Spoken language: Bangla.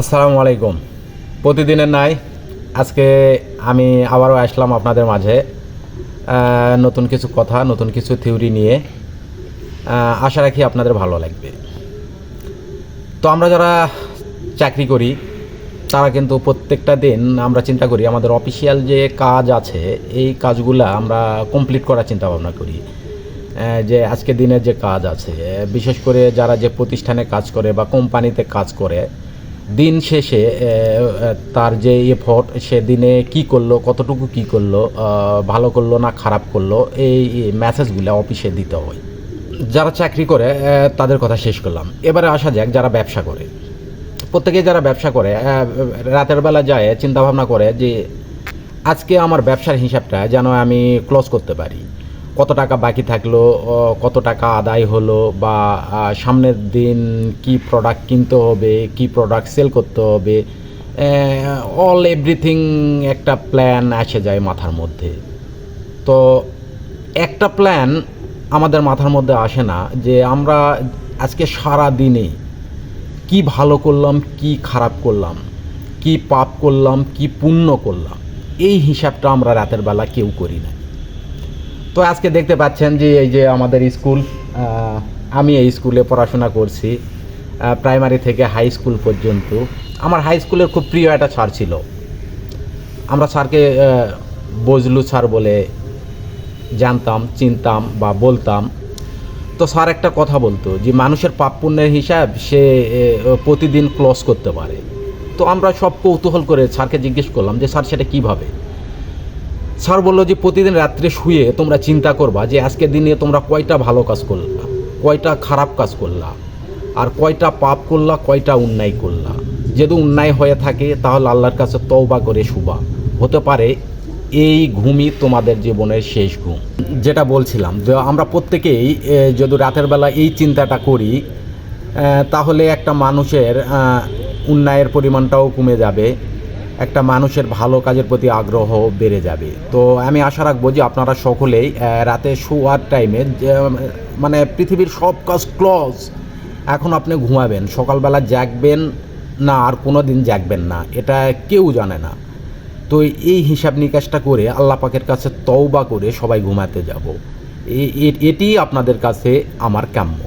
আসসালামু আলাইকুম। প্রতিদিনের নাই আজকে আমি আবারও আসলাম আপনাদের মাঝে নতুন কিছু কথা, নতুন কিছু থিওরি নিয়ে। আশা রাখি আপনাদের ভালো লাগবে। তো আমরা যারা চাকরি করি, তারা কিন্তু প্রত্যেকটা দিন আমরা চিন্তা করি, আমাদের অফিসিয়াল যে কাজ আছে, এই কাজগুলো আমরা কমপ্লিট করার চিন্তা ভাবনা করি। যে আজকে দিনের যে কাজ আছে, বিশেষ করে যারা যে প্রতিষ্ঠানে কাজ করে বা কোম্পানিতে কাজ করে দিন শেষে তার যে এফর্ট সে দিনে কি করল, কতটুকু কি করল ভালো করল না খারাপ করল, এই মেসেজগুলো অফিসে দিতে হয়। যারা চাকরি করে তাদের কথা শেষ করলাম। এবারে আসা যাক যারা ব্যবসা করে। প্রত্যেকে যারা ব্যবসা করে রাতের বেলা যায় চিন্তা ভাবনা করে যে, আজকে আমার ব্যবসার হিসাবটা যেন আমি ক্লোজ করতে পারি। কত টাকা বাকি থাকল কত টাকা আদায় হলো বা সামনের দিন কি প্রোডাক্ট কিনতে হবে, কি প্রোডাক্ট সেল করতে হবে অল এভরিথিং একটা প্ল্যান আসে যায় মাথার মধ্যে। তো একটা প্ল্যান আমাদের মাথার মধ্যে আসে না যে আমরা আজকে সারা দিনে কি ভালো করলাম, কি খারাপ করলাম, কি পাপ করলাম, কি পুণ্য করলাম, এই হিসাবটা আমরা রাতের বেলা কেউ করি না। তো আজকে দেখতে পাচ্ছেন যে এই যে আমাদের স্কুল আমি এই স্কুলে পড়াশোনা করছি প্রাইমারি থেকে হাই স্কুল পর্যন্ত। আমার হাই স্কুলের খুব প্রিয় একটা স্যার ছিল। আমরা স্যারকে বজলু স্যার বলে জানতাম, চিনতাম বা বলতাম। তো স্যার একটা কথা বলতো যে, মানুষের পাপ পুণ্যের হিসাব সে প্রতিদিন ক্লোজ করতে পারে। তো আমরা সব কৌতূহল করে স্যারকে জিজ্ঞেস করলাম যে স্যার সেটা কীভাবে? স্যার বলল যে প্রতিদিন রাত্রে শুয়ে তোমরা চিন্তা করবা যে আজকের দিনে তোমরা কয়টা ভালো কাজ করলা কয়টা খারাপ কাজ করলা আর কয়টা পাপ করলা কয়টা অন্যায় করলা। যদি অন্যায় হয়ে থাকে তাহলে আল্লাহর কাছে তওবা করে শুবা। হতে পারে এই ঘুমই তোমাদের জীবনের শেষ ঘুম। যেটা বলছিলাম যে আমরা প্রত্যেকেই যদি রাতের বেলা এই চিন্তাটা করি তাহলে একটা মানুষের আহ, উন্নয়নের পরিমাণটাও কমে যাবে। একটা মানুষের ভালো কাজের প্রতি আগ্রহ বেড়ে যাবে। তো আমি আশা রাখব যে আপনারা সকলেই রাতে শোয়ার টাইমে মানে পৃথিবীর সব কাজ ক্লজ এখন আপনি ঘুমাবেন। সকালবেলা জাগবেন না, আর কোনো দিন জাগবেন না। এটা কেউ জানে না। তো এই হিসাব নিকাশটা করে আল্লাহ পাকের কাছে তওবা করে সবাই ঘুমাতে যাব। এটি আপনাদের কাছে আমার কাম্য।